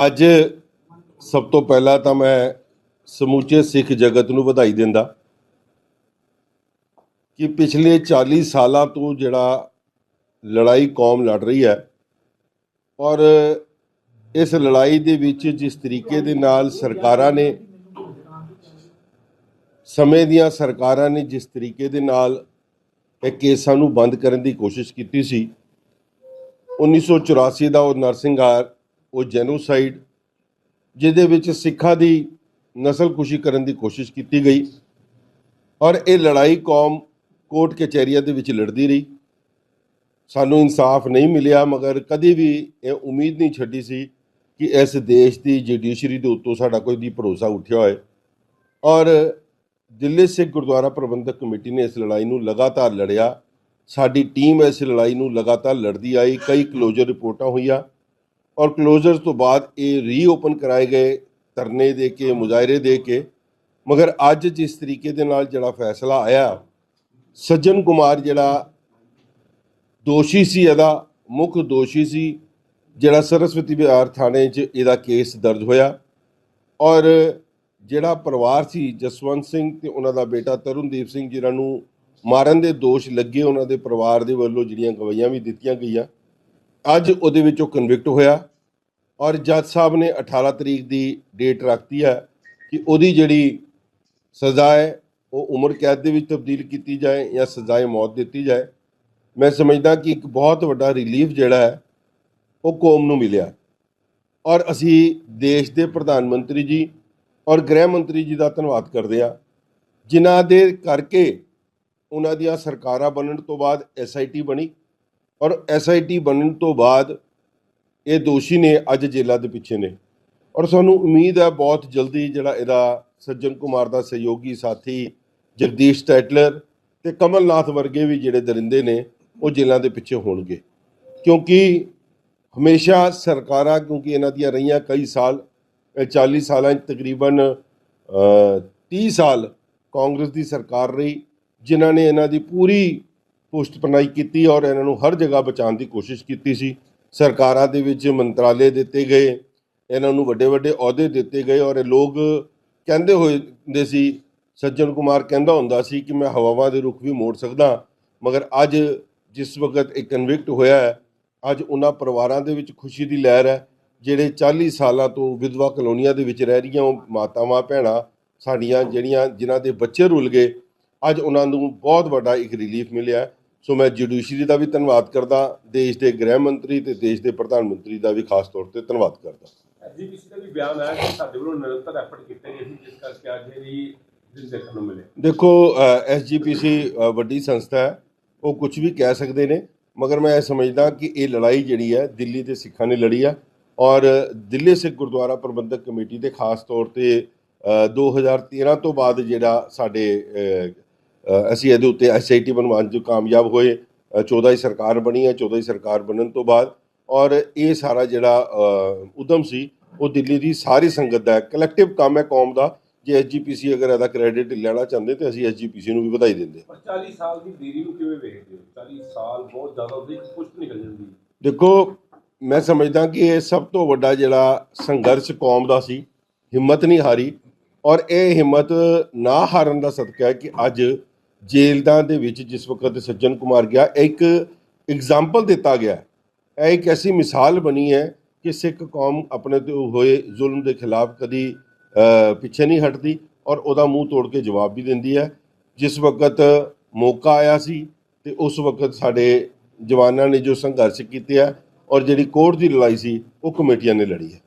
ਅੱਜ ਸਭ ਤੋਂ ਪਹਿਲਾਂ ਤਾਂ ਮੈਂ ਸਮੁੱਚੇ ਸਿੱਖ ਜਗਤ ਨੂੰ ਵਧਾਈ ਦਿੰਦਾ ਕਿ ਪਿਛਲੇ 40 ਸਾਲਾਂ ਤੋਂ ਜਿਹੜਾ ਲੜਾਈ ਕੌਮ ਲੜ ਰਹੀ ਹੈ, ਔਰ ਇਸ ਲੜਾਈ ਦੇ ਵਿੱਚ ਜਿਸ ਤਰੀਕੇ ਦੇ ਨਾਲ ਸਰਕਾਰਾਂ ਨੇ, ਸਮੇਂ ਦੀਆਂ ਸਰਕਾਰਾਂ ਨੇ ਜਿਸ ਤਰੀਕੇ ਦੇ ਨਾਲ ਇਹ ਕੇਸਾਂ ਨੂੰ ਬੰਦ ਕਰਨ ਦੀ ਕੋਸ਼ਿਸ਼ ਕੀਤੀ ਸੀ 1984 ਦਾ ਉਹ ਨਰਸਿੰਘਾਰ ਉਹ ਜੈਨੋਸਾਈਡ, ਜਿਹਦੇ ਵਿੱਚ ਸਿੱਖਾਂ ਦੀ ਨਸਲਕੁਸ਼ੀ ਕਰਨ ਦੀ ਕੋਸ਼ਿਸ਼ ਕੀਤੀ ਗਈ ਔਰ ਇਹ ਲੜਾਈ ਕੌਮ ਕੋਰਟ ਕਚਹਿਰੀਆਂ ਦੇ ਵਿੱਚ ਲੜਦੀ ਰਹੀ। ਸਾਨੂੰ ਇਨਸਾਫ ਨਹੀਂ ਮਿਲਿਆ, ਮਗਰ ਕਦੀ ਵੀ ਇਹ ਉਮੀਦ ਨਹੀਂ ਛੱਡੀ ਸੀ ਕਿ ਇਸ ਦੇਸ਼ ਦੀ ਜੁਡੀਸ਼ਰੀ ਦੇ ਉੱਤੋਂ ਸਾਡਾ ਕੋਈ ਵੀ ਭਰੋਸਾ ਉੱਠਿਆ ਹੋਏ। ਔਰ ਦਿੱਲੀ ਸਿੱਖ ਗੁਰਦੁਆਰਾ ਪ੍ਰਬੰਧਕ ਕਮੇਟੀ ਨੇ ਇਸ ਲੜਾਈ ਨੂੰ ਲਗਾਤਾਰ ਲੜਿਆ। ਸਾਡੀ ਟੀਮ ਇਸ ਲੜਾਈ ਨੂੰ ਲਗਾਤਾਰ ਲੜਦੀ ਆਈ, ਕਈ ਕਲੋਜ਼ਰ ਰਿਪੋਰਟਾਂ ਹੋਈਆਂ। ਔਰ ਕਲੋਜ਼ਰ ਤੋਂ ਬਾਅਦ ਇਹ ਰੀਓਪਨ ਕਰਾਏ ਗਏ, ਧਰਨੇ ਦੇ ਕੇ ਮੁਜ਼ਾਹਰੇ ਦੇ ਕੇ। ਮਗਰ ਅੱਜ ਜਿਸ ਤਰੀਕੇ ਦੇ ਨਾਲ ਜਿਹੜਾ ਫੈਸਲਾ ਆਇਆ, ਸੱਜਣ ਕੁਮਾਰ ਜਿਹੜਾ ਦੋਸ਼ੀ ਸੀ ਇਹਦਾ, ਮੁੱਖ ਦੋਸ਼ੀ ਸੀ, ਜਿਹੜਾ ਸਰਸਵਤੀ ਵਿਹਾਰ ਥਾਣੇ 'ਚ ਇਹਦਾ ਕੇਸ ਦਰਜ ਹੋਇਆ। ਔਰ ਜਿਹੜਾ ਪਰਿਵਾਰ ਸੀ ਜਸਵੰਤ ਸਿੰਘ ਤੇ ਉਹਨਾਂ ਦਾ ਬੇਟਾ ਤਰੁਣਦੀਪ ਸਿੰਘ ਜਿਨ੍ਹਾਂ ਨੂੰ ਮਾਰਨ ਦੇ ਦੋਸ਼ ਲੱਗੇ, ਉਹਨਾਂ ਦੇ ਪਰਿਵਾਰ ਦੇ ਵੱਲੋਂ ਜਿਹੜੀਆਂ ਗਵਾਹੀਆਂ ਵੀ ਦਿੱਤੀਆਂ ਗਈਆਂ। ਅੱਜ ਉਹਦੇ ਵਿੱਚੋਂ ਕਨਵਿਕਟ ਹੋਇਆ। ਔਰ ਜੱਜ ਸਾਹਿਬ ਨੇ 18 ਤਰੀਕ ਦੀ ਡੇਟ ਰੱਖਤੀ ਹੈ ਕਿ ਉਹਦੀ ਜਿਹੜੀ ਸਜ਼ਾ ਹੈ, ਉਹ ਉਮਰ ਕੈਦ ਦੇ ਵਿੱਚ ਤਬਦੀਲ ਕੀਤੀ ਜਾਏ ਜਾਂ ਸਜ਼ਾਏ ਮੌਤ ਦਿੱਤੀ ਜਾਏ। ਮੈਂ ਸਮਝਦਾ ਕਿ ਇੱਕ ਬਹੁਤ ਵੱਡਾ ਰਿਲੀਫ ਜਿਹੜਾ ਹੈ, ਉਹ ਕੌਮ ਨੂੰ ਮਿਲਿਆ। ਔਰ ਅਸੀਂ ਦੇਸ਼ ਦੇ ਪ੍ਰਧਾਨ ਮੰਤਰੀ ਜੀ ਔਰ ਗ੍ਰਹਿ ਮੰਤਰੀ ਜੀ ਦਾ ਧੰਨਵਾਦ ਕਰਦੇ ਹਾਂ, ਜਿਨ੍ਹਾਂ ਦੇ ਕਰਕੇ ਉਹਨਾਂ ਦੀਆਂ ਸਰਕਾਰਾਂ ਬਣਨ ਤੋਂ ਬਾਅਦ ਐਸਆਈਟੀ ਬਣੀ। ਔਰ ਐਸਆਈਟੀ ਬਣਨ ਤੋਂ ਬਾਅਦ ਇਹ ਦੋਸ਼ੀ ਨੇ ਅੱਜ ਜੇਲ੍ਹਾਂ ਦੇ ਪਿੱਛੇ ਨੇ। ਔਰ ਸਾਨੂੰ ਉਮੀਦ ਹੈ ਬਹੁਤ ਜਲਦੀ ਜਿਹੜਾ ਇਹਦਾ ਸੱਜਣ ਕੁਮਾਰ ਦਾ ਸਹਿਯੋਗੀ ਸਾਥੀ ਜਗਦੀਸ਼ ਟੈਟਲਰ ਤੇ ਕਮਲਨਾਥ ਵਰਗੇ ਵੀ ਜਿਹੜੇ ਦਰਿੰਦੇ ਨੇ ਉਹ ਜੇਲ੍ਹਾਂ ਦੇ ਪਿੱਛੇ ਹੋਣਗੇ। ਕਿਉਂਕਿ ਹਮੇਸ਼ਾ ਸਰਕਾਰਾਂ ਕਿਉਂਕਿ ਇਹਨਾਂ ਦੀਆਂ ਰਹੀਆਂ ਕਈ ਸਾਲ ਇਹ 40 ਸਾਲਾਂ 'ਚ ਤਕਰੀਬਨ ਅ, 30 ਸਾਲ ਕਾਂਗਰਸ ਦੀ ਸਰਕਾਰ ਰਹੀ ਜਿਨ੍ਹਾਂ ਨੇ ਇਹਨਾਂ ਦੀ ਪੂਰੀ ਪੁਸ਼ਤ ਪਨਾਈ ਕੀਤੀ ਔਰ ਇਹਨਾਂ ਨੂੰ ਹਰ ਜਗ੍ਹਾ ਬਚਾਉਣ ਦੀ ਕੋਸ਼ਿਸ਼ ਕੀਤੀ ਸੀ। ਸਰਕਾਰਾਂ ਦੇ ਵਿੱਚ ਮੰਤਰਾਲੇ ਦਿੱਤੇ ਗਏ, ਇਹਨਾਂ ਨੂੰ ਵੱਡੇ ਵੱਡੇ ਅਹੁਦੇ ਦਿੱਤੇ ਗਏ ਔਰ ਇਹ ਲੋਕ ਕਹਿੰਦੇ ਹੋਏ ਹੁੰਦੇ ਸੀ, ਸੱਜਣ ਕੁਮਾਰ ਕਹਿੰਦਾ ਹੁੰਦਾ ਸੀ ਕਿ ਮੈਂ ਹਵਾਵਾਂ ਦੇ ਰੁਖ ਵੀ ਮੋੜ ਸਕਦਾ, ਮਗਰ ਅੱਜ ਜਿਸ ਵਕਤ ਇਹ ਕਨਵਿਕਟ ਹੋਇਆ ਹੈ, ਅੱਜ ਉਹਨਾਂ ਪਰਿਵਾਰਾਂ ਦੇ ਵਿੱਚ ਖੁਸ਼ੀ ਦੀ ਲਹਿਰ ਹੈ, ਜਿਹੜੇ 40 ਸਾਲਾਂ ਤੋਂ ਵਿਧਵਾ ਕਲੋਨੀਆਂ ਦੇ ਵਿੱਚ ਰਹਿ ਰਹੀਆਂ, ਉਹ ਮਾਤਾਵਾਂ, ਭੈਣਾਂ ਸਾਡੀਆਂ ਜਿਹੜੀਆਂ, ਜਿਨ੍ਹਾਂ ਦੇ ਬੱਚੇ ਰੁਲ ਗਏ, ਅੱਜ ਉਹਨਾਂ ਨੂੰ ਬਹੁਤ ਵੱਡਾ ਇੱਕ ਰਿਲੀਫ ਮਿਲਿਆ ਸੋ ਮੈਂ ਜੁਡੀਸ਼ਰੀ ਦਾ ਵੀ ਧੰਨਵਾਦ ਕਰਦਾ ਦੇਸ਼ ਦੇ ਗ੍ਰਹਿ ਮੰਤਰੀ ਤੇ ਦੇਸ਼ ਦੇ ਪ੍ਰਧਾਨ ਮੰਤਰੀ ਦਾ ਵੀ ਖਾਸ ਤੌਰ ਤੇ ਧੰਨਵਾਦ ਕਰਦਾ। ਐਸਜੀਪੀਸੀ ਦਾ ਵੀ ਬਿਆਨ ਆਇਆ ਕਿ ਸਾਡੇ ਵੱਲੋਂ ਨਿਰੰਤਰ ਐਫਰਟ ਕੀਤੇ ਗਏ ਸੀ ਜਿਸ ਕਰਕੇ ਅੱਜ ਇਹ ਦਿਨ ਦੇਖਣ ਨੂੰ ਮਿਲੇ। ਦੇਖੋ ਐਸਜੀਪੀਸੀ ਵੱਡੀ ਸੰਸਥਾ ਹੈ ਉਹ ਕੁਝ ਵੀ ਕਹਿ ਸਕਦੇ ਨੇ ਮਗਰ ਮੈਂ ਇਹ ਸਮਝਦਾ ਕਿ ਇਹ ਲੜਾਈ ਜਿਹੜੀ ਹੈ ਦਿੱਲੀ ਦੇ ਸਿੱਖਾਂ ਨੇ ਲੜੀ ਆ ਔਰ ਦਿੱਲੀ ਸਿੱਖ ਗੁਰਦੁਆਰਾ ਪ੍ਰਬੰਧਕ ਕਮੇਟੀ ਦੇ ਖਾਸ ਤੌਰ ਤੇ ਅ, 2013 ਤੋਂ ਬਾਅਦ ਜਿਹੜਾ ਸਾਡੇ ਅਸੀਂ ਇਹਦੇ ਉੱਤੇ ਐਸਆਈਟੀ ਬਣਵਾਉਣ 'ਚ ਕਾਮਯਾਬ ਹੋਏ। ਅ, 14 ਹੀ ਸਰਕਾਰ ਬਣੀ ਹੈ 14 ਹੀ ਸਰਕਾਰ ਬਣਨ ਤੋਂ ਬਾਅਦ। ਔਰ ਇਹ ਸਾਰਾ ਜਿਹੜਾ ਉਦਮ ਸੀ ਉਹ ਦਿੱਲੀ ਦੀ ਸਾਰੀ ਸੰਗਤ ਦਾ ਕਲੈਕਟਿਵ ਕੰਮ ਹੈ ਕੌਮ ਦਾ। ਜੇ ਐਸਜੀਪੀਸੀ ਅਗਰ ਇਹਦਾ ਕ੍ਰੈਡਿਟ ਲੈਣਾ ਚਾਹੁੰਦੇ ਤੇ ਅਸੀਂ ਐਸਜੀਪੀਸੀ ਨੂੰ ਵੀ ਵਧਾਈ ਦਿੰਦੇ। ਪਰ 40 ਸਾਲ ਦੀ ਦੇਰੀ ਨੂੰ ਕਿਵੇਂ ਵੇਖਦੇ ਹੋ? 40 ਸਾਲ ਬਹੁਤ ਜ਼ਿਆਦਾ ਉਹਦੀ ਪੁਸ਼ਤ ਨਿਕਲ ਜਾਂਦੀ। ਦੇਖੋ ਮੈਂ ਸਮਝਦਾ ਕਿ ਇਹ ਸਭ ਤੋਂ ਵੱਡਾ ਜਿਹੜਾ ਸੰਘਰਸ਼ ਕੌਮ ਦਾ ਸੀ ਹਿੰਮਤ ਨਹੀਂ ਹਾਰੀ। ਔਰ ਇਹ ਹਿੰਮਤ ਨਾ ਹਾਰਨ ਦਾ ਸਦਕਾ ਹੈ ਕਿ ਅੱਜ ਜੇਲਦਾਂ ਦੇ ਵਿੱਚ ਜਿਸ ਵਕਤ ਸੱਜਣ ਕੁਮਾਰ ਗਿਆ ਇੱਕ ਐਗਜ਼ਾਮਪਲ ਦਿੱਤਾ ਗਿਆ ਇਹ ਇੱਕ ਐਸੀ ਮਿਸਾਲ ਬਣੀ ਹੈ ਕਿ ਸਿੱਖ ਕੌਮ ਆਪਣੇ ਤੇ ਹੋਏ ਜ਼ੁਲਮ ਦੇ ਖਿਲਾਫ ਕਦੀ ਪਿੱਛੇ ਨਹੀਂ ਹਟਦੀ ਔਰ ਉਹਦਾ ਮੂੰਹ ਤੋੜ ਕੇ ਜਵਾਬ ਵੀ ਦਿੰਦੀ ਹੈ। ਜਿਸ ਵਕਤ ਮੌਕਾ ਆਇਆ ਸੀ ਤੇ ਉਸ ਵਕਤ ਸਾਡੇ ਜਵਾਨਾਂ ਨੇ ਜੋ ਸੰਘਰਸ਼ ਕੀਤੇ ਆ ਔਰ ਜਿਹੜੀ ਕੋਰਟ ਦੀ ਲੜਾਈ ਸੀ, ਉਹ ਕਮੇਟੀਆਂ ਨੇ ਲੜੀ ਹੈ।